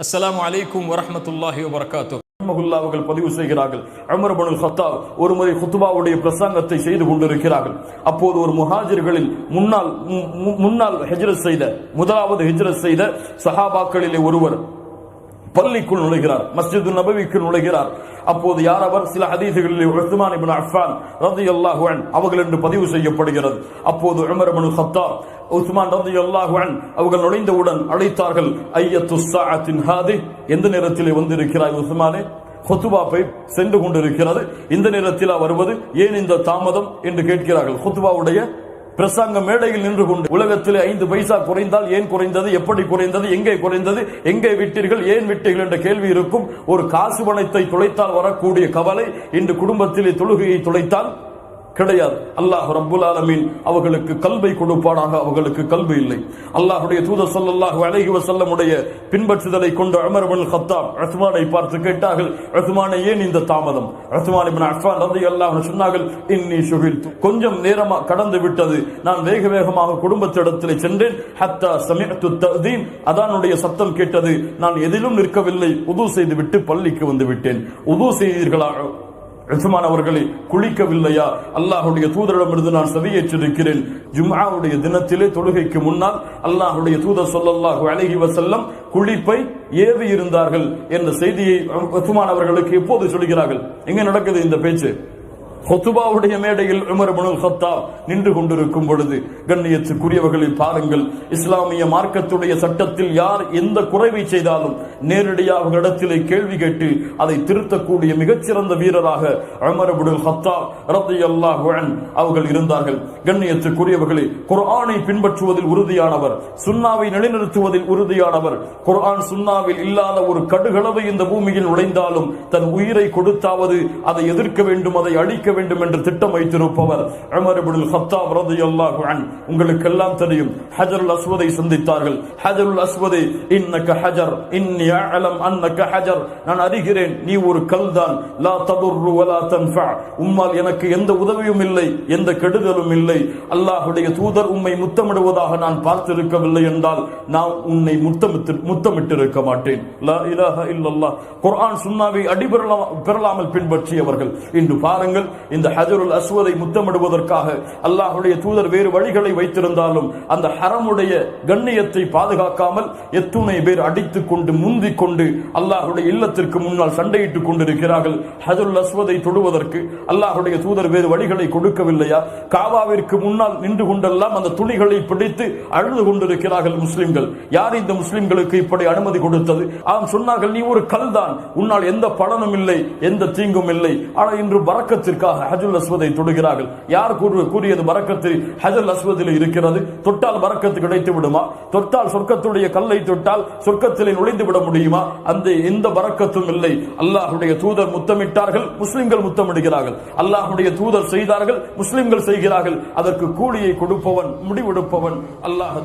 அஸ்லாம் அலைக்கும் வரமத்துல்லாஹி வரகாத்து அவர்கள் பதிவு செய்கிறார்கள். அமர் பனுல் கத்தாப் ஒரு முறை குத்துபாவுடைய பிரசங்கத்தை செய்து கொண்டிருக்கிறார்கள். அப்போது ஒரு முஹாஜிர்களில் முன்னால் முன்னால் மு- முன்னாள் செய்த முதலாவது ஹெஜ்ரத் செய்த சஹாபாக்களிலே ஒருவர் பள்ளிக்குள் நுழைகிறார் மஸ்ஜிது நபவிக்கு நுழைகிறார். அப்போது யார் அவர்? சில ஹதீசுகளில் உஸ்மான் இப்னு அஃபான் ரலியல்லாஹு அன் அவர்கள் என்று பதிவு செய்யப்படுகிறது. அப்போது உமர் இப்னு உஸ்மான் ரலியல்லாஹு அன் அவர்கள் நுழைந்தவுடன் அழைத்தார்கள் ஐயத்து ஸாஅத்தின் ஹாதி எந்த நேரத்திலே வந்திருக்கிறாய் உஸ்மானே? ஹுத்துபா போய் சென்று கொண்டிருக்கிறது. இந்த நேரத்தில் வருவது ஏன் இந்த தாமதம்? என்று கேட்கிறார்கள். ஹுத்துபாவுடைய பிரசங்க மேடையில் நின்று கொண்டு உலகத்தில் ஐந்து பைசா குறைந்தால் ஏன் குறைந்தது? எப்படி குறைந்தது? எங்கே குறைந்தது? எங்கே விட்டீர்கள்? ஏன் விட்டீர்கள்? என்ற கேள்வி இருக்கும். ஒரு காசு பணத்தை துளைத்தால் வரக்கூடிய கவலை இன்று குடும்பத்திலே தொழுகையை துளைத்தால் கிடையாது. அல்லாஹ் ரப்புல் ஆலமீன் அவர்களுக்கு கல்வை கொடுப்பானாக அவர்களுக்கு கல்வி இல்லை. அல்லாஹுடைய தூதர் ஸல்லல்லாஹு அழகி வசல்லமுடைய பின்பற்றுதலை கொண்டு அமர் பின் ஹத்தாப் ரஹ்மானை பார்த்து கேட்டார்கள் ரஹ்மானை ஏன் இந்த தாமதம்? ரஹ்மான் பின் அஃபான் ரதி அல்லாஹ் சொன்னார்கள் இன்னி சுகில் கொஞ்சம் நேரமாக கடந்து விட்டது. நான் வேக வேகமாக குடும்பத்திடத்தில் சென்றேன். ஹத்தா சமிஅத்து தஅதீன். அதானுடைய சத்தம் கேட்டது. நான் எதிலும் நிற்கவில்லை. உது செய்து விட்டு பள்ளிக்கு வந்து விட்டேன். உது செய்தீர்களா? உஸ்மான் அவர்களே குளிக்கவில்லையா? அல்லாஹுடைய தூதரிடமிருந்து நான் சதியேற்றிருக்கிறேன். ஜும்ஆவுடைய தினத்திலே தொழுகைக்கு முன்னால் அல்லாஹுடைய தூதர் சொல்லல்லாஹு அழகி வசல்லம் குளிப்பை ஏவி இருந்தார்கள் என்ற செய்தியை உஸ்மான் அவர்களுக்கு எப்போது சொல்கிறார்கள்? எங்க நடக்குது இந்த பேச்சு? ஹொத்துபாவுடைய மேடையில் உமர் இப்னுல் கத்தாப் நின்று கொண்டிருக்கும் பொழுது கண்ணியத்துக்குரியவர்களை பாருங்கள் இஸ்லாமிய மார்க்கத்துடைய சட்டத்தில் யார் எந்த குறைவை செய்தாலும் நேரடியாக இடத்திலே கேள்வி கேட்டு அதை திருத்தக்கூடிய மிகச்சிறந்த வீரராக உமர் இப்னுல் கத்தாப் ரத்தி அல்லாஹ் அவர்கள் இருந்தார்கள். கண்ணியத்துக்குரியவர்களை குர்ஆனை பின்பற்றுவதில் உறுதியானவர் சுன்னாவை நிலைநிறுத்துவதில் உறுதியானவர் குர்ஆன் சுன்னாவில் இல்லாத ஒரு கடுகளவு இந்த பூமியில் நுழைந்தாலும் தன் உயிரை கொடுத்தாவது அதை எதிர்க்க வேண்டும் அதை அழிக்க வேண்டும் என்று திட்டம் வைத்திருப்பவர் உமர் ஹத்தாப் கத்தாப் ரலியல்லாஹு அன். உங்களுக்கு எல்லாம் தெரியும் ஹஜருல் அஸ்வதை சந்தித்தார்கள். ஹஜருல் அஸ்வதை இன்னக ஹஜர் இன்னி அலம் அன்னக ஹஜர். நான் அறிகிறேன் நீ ஒரு கல் தான் லா தபுர்ரு வலா தன்ஃபா. உம்மால் எனக்கு எந்த உதவியும் இல்லை எந்த கெடுதலும் இல்லை. அல்லாஹுடைய தூதர் உம்மை முத்தமிடுவதாக நான் பார்த்திருக்கவில்லை என்றால் நான் உன்னை முத்தமிட்டு முத்தமிட்டிருக்க மாட்டேன். லா இலாஹ இல்லல்லாஹ். குர்ஆன் சுன்னாவை அடிபெறலாம் பெறலாமல் பின்பற்றியவர்கள். இன்று பாருங்கள் இந்த ஹஜருல் அஸ்வதை முத்தமிடுவதற்காக அல்லாஹுடைய தூதர் வேறு வழிகளை வைத்திருந்தாலும் அந்த ஹரமுடைய கண்ணியத்தை பாதுகாக்காமல் எத்துணை பேர் அடித்துக் கொண்டு முந்திக் கொண்டு அல்லாஹுடைய இல்லத்திற்கு முன்னால் சண்டையிட்டுக் கொண்டிருக்கிறார்கள். ஹஜருல் அஸ்வதை தொடுவதற்கு அல்லாஹுடைய தூதர் வேறு வழிகளை கொடுக்கவில்லையா? காவாவிற்கு முன்னால் நின்று கொண்டெல்லாம் அந்த துணிகளை பிடித்து அழுது கொண்டிருக்கிறார்கள் முஸ்லிம்கள். யார் இந்த முஸ்லிம்களுக்கு இப்படி அனுமதி கொடுத்தது? ஆம் சொன்னார்கள் நீ ஒரு கல் தான் உன்னால் எந்த பலனும் இல்லை எந்த தீங்கும் இல்லை. ஆனால் இன்று பறக்கத்திற்காக ஹஜுல் அஸ்வதை தொடுகிறார்கள். யார் கூறியது பறக்கத்து ஹஜல் அஸ்வதில் இருக்கிறது? தொட்டால் பறக்கத்து கிடைத்து விடுமா? தொட்டால் சொர்க்கத்துடைய கல்லை தொட்டால் சொர்க்கத்திலே நுழைந்து விட முடியுமா? அந்த எந்த பறக்கத்தும் இல்லை. அல்லாஹுடைய தூதர் முத்தமிட்டார்கள் முஸ்லிம்கள் முத்தமிடுகிறார்கள். அல்லாஹுடைய தூதர் செய்தார்கள் முஸ்லிம்கள் செய்கிறார்கள். அதற்கு கூலியை கொடுப்பவன் முடிவெடுப்பவன் அல்லாஹ்